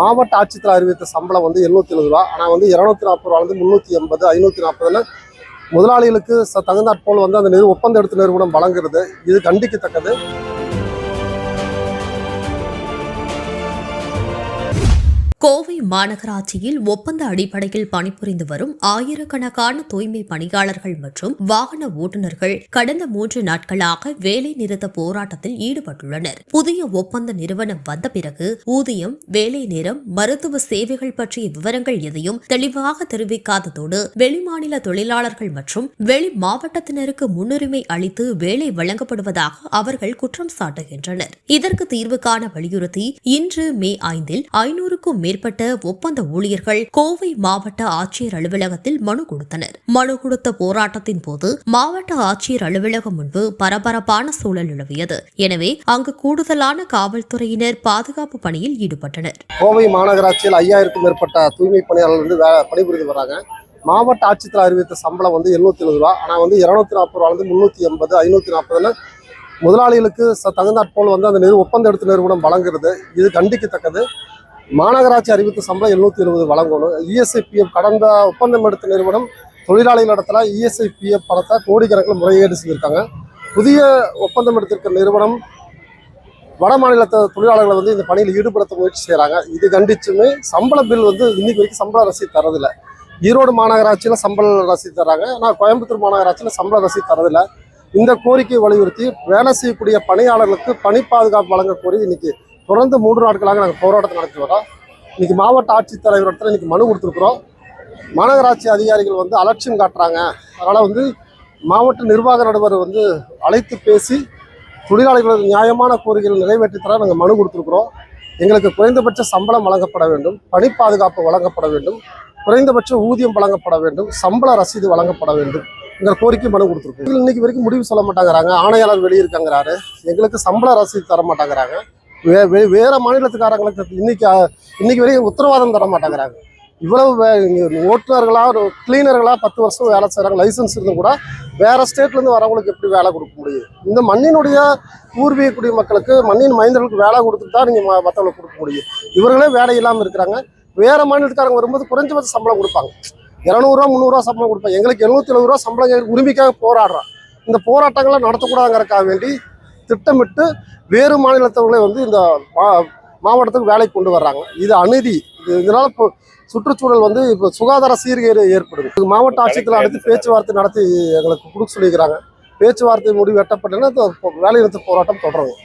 மாவட்ட ஆட்சித்தலை அறிவித்த சம்பளம் வந்து எழுநூத்தி எழுபது ரூபா. ஆனால் வந்து இரநூத்தி நாற்பது ரூபா வந்து முந்நூற்றி எண்பது ஐநூற்றி நாற்பதுன்னு முதலாளிகளுக்கு ச தகுந்தாற்போல் வந்து அந்த நிறு ஒப்பந்த எடுத்த நிறுவனம் வழங்குறது இது கண்டிக்கத்தக்கது. கோவை மாநகராட்சியில் ஒப்பந்த அடிப்படையில் பணிபுரிந்து வரும் ஆயிரக்கணக்கான தூய்மை பணியாளர்கள் மற்றும் வாகன ஓட்டுநர்கள் கடந்த மூன்று நாட்களாக வேலை நிறுத்த போராட்டத்தில் ஈடுபட்டுள்ளனர். புதிய ஒப்பந்த நிறுவனம் வந்த பிறகு ஊதியம் வேலை நேரம் மருத்துவ சேவைகள் பற்றிய விவரங்கள் எதையும் தெளிவாக தெரிவிக்காததோடு வெளிமாநில தொழிலாளர்கள் மற்றும் வெளி மாவட்டத்தினருக்கு முன்னுரிமை அளித்து வேலை வழங்கப்படுவதாக அவர்கள் குற்றம் சாட்டுகின்றனர். இதற்கு தீர்வு காண வலியுறுத்தி இன்று மே ஐந்தில் ஐநூறுக்கும் மேற்பட்ட ஒப்பந்த ஊழியர்கள் கோவை மாவட்ட ஆட்சியர் அலுவலகத்தில் மனு கொடுத்தனர். மனு கொடுத்த போராட்டத்தின் போது மாவட்ட ஆட்சியர் அலுவலகம் முன்பு பரபரப்பான சூழல் நிலவியது. எனவே அங்கு கூடுதலான காவல்துறையினர் பாதுகாப்பு பணியில் ஈடுபட்டனர். கோவை மாநகராட்சியில் ஐயாயிரக்கும் மேற்பட்ட தூய்மை பணியாளர்கள் வந்து வே பணிபுரிந்து வராங்க. மாவட்ட ஆட்சித்தலை அறிவித்த சம்பளம் வந்து எழுநூத்தி எழுபது ரூபா. ஆனால் வந்து இருநூத்தி நாற்பது ரூபா வந்து முந்நூற்றி எண்பது ஐநூற்றி நாற்பதுல முதலாளிகளுக்கு தகுந்தாற்போல் வந்து அந்த நிறு ஒப்பந்த எடுத்த நிறுவனம் வழங்குறது இது கண்டிக்கத்தக்கது. மாநகராட்சி அறிவித்த சம்பளம் எழுநூத்தி இருபது வழங்கணும். இஎஸ்ஐபிஎஃப் கடந்த ஒப்பந்தம் எடுத்த நிறுவனம் தொழிலாளிகள் இடத்துல இஎஸ்ஐபிஎஃப் பணத்தை கோடிக்கணக்கில் முறையீடு செஞ்சுருக்காங்க புதிய ஒப்பந்தம் எடுத்திருக்கிற நிறுவனம் வட மாநிலத்தை தொழிலாளர்களை வந்து இந்த பணியில் ஈடுபடுத்த முயற்சி செய்கிறாங்க இது கண்டிச்சுமே சம்பள பில் வந்து இன்னைக்கு வரைக்கும் சம்பள ரசீது தரதில்லை. ஈரோடு மாநகராட்சியில் சம்பள ரசீது தராங்க ஆனால் கோயம்புத்தூர் மாநகராட்சியில் சம்பள ரசீது தரதில்லை. இந்த கோரிக்கையை வலியுறுத்தி வேலை செய்யக்கூடிய பணியாளர்களுக்கு பணி பாதுகாப்பு வழங்க கோரி இன்னைக்கு தொடர்ந்து மூன்று நாட்களாக நாங்கள் போராட்டத்தை நடத்தி வரோம். இன்னைக்கு மாவட்ட ஆட்சித்தலைவரிடத்துல இன்னைக்கு மனு கொடுத்துருக்குறோம். மாநகராட்சி அதிகாரிகள் வந்து அலட்சியம் காட்டுறாங்க. அதனால் வந்து மாவட்ட நிர்வாக நடுவர் வந்து அழைத்து பேசி தொழிலாளர்களது நியாயமான கோரிக்கைகள் நிறைவேற்றி தர நாங்கள் மனு கொடுத்துருக்குறோம். எங்களுக்கு குறைந்தபட்ச சம்பளம் வழங்கப்பட வேண்டும். பணி பாதுகாப்பு வழங்கப்பட வேண்டும். குறைந்தபட்ச ஊதியம் வழங்கப்பட வேண்டும். சம்பள ரசீது வழங்கப்பட வேண்டும். எங்கள் கோரிக்கை மனு கொடுத்துருக்கோம் இன்னைக்கு வரைக்கும் முடிவு சொல்ல மாட்டாங்கிறாங்க. ஆணையாளர் வெளியிருக்காங்கிறாரு. எங்களுக்கு சம்பள ரசீது தர மாட்டாங்கிறாங்க. வே வே- வேறு மாநிலத்துக்காரங்களுக்கு இன்னைக்கு அஹ், இன்னைக்கு வரைக்கும் உத்தரவாதம் தர மாட்டேங்கிறாங்க. இவ்வளவு வே- ஓட்டுநர்களாக ஒரு கிளீனர்களா பத்து வருஷம் வேலை செய்கிறாங்க லைசன்ஸ் இருந்தும் கூட வேறு ஸ்டேட்லேருந்து வரவங்களுக்கு எப்படி வேலை கொடுக்க முடியும்? இந்த மண்ணினுடைய பூர்வீக குடிமக்களுக்கு மண்ணின் மைந்தர்களுக்கு வேலை கொடுத்துட்டு தான் நீங்கள் ம- கொடுக்க முடியும். இவர்களே வேலை இல்லாமல் இருக்கிறாங்க. வேறு மாநிலத்துக்காரங்க வரும்போது குறைஞ்சபட்ச சம்பளம் கொடுப்பாங்க. இரநூறுவா முந்நூறுரூவா சம்பளம் கொடுப்பாங்க எங்களுக்கு எழுநூத்தி எழுபது ரூபா சம்பளம் உரிமைக்காக போராடுறோம் இந்த போராட்டங்களை நடத்தக்கூடாதுங்கிறக்காக வேண்டி திட்டமிட்டு வேறு மாநிலத்தவர்களை வந்து இந்த மா- மாவட்டத்துக்கு வேலைக்கு கொண்டு வர்றாங்க. இது அநீதி. இது இதனால இப்போ சுற்றுச்சூழல் வந்து இப்போ சுகாதார சீர்கேடு ஏற்படுது. இது மாவட்ட ஆட்சியத்தில் அடுத்து பேச்சுவார்த்தை நடத்தி எங்களுக்கு கொடுக்க சொல்லியிருக்கிறாங்க. பேச்சுவார்த்தை முடிவு எட்டப்பட்டதுன்னா இந்த வேலை நிறுத்த போராட்டம் தொடரும்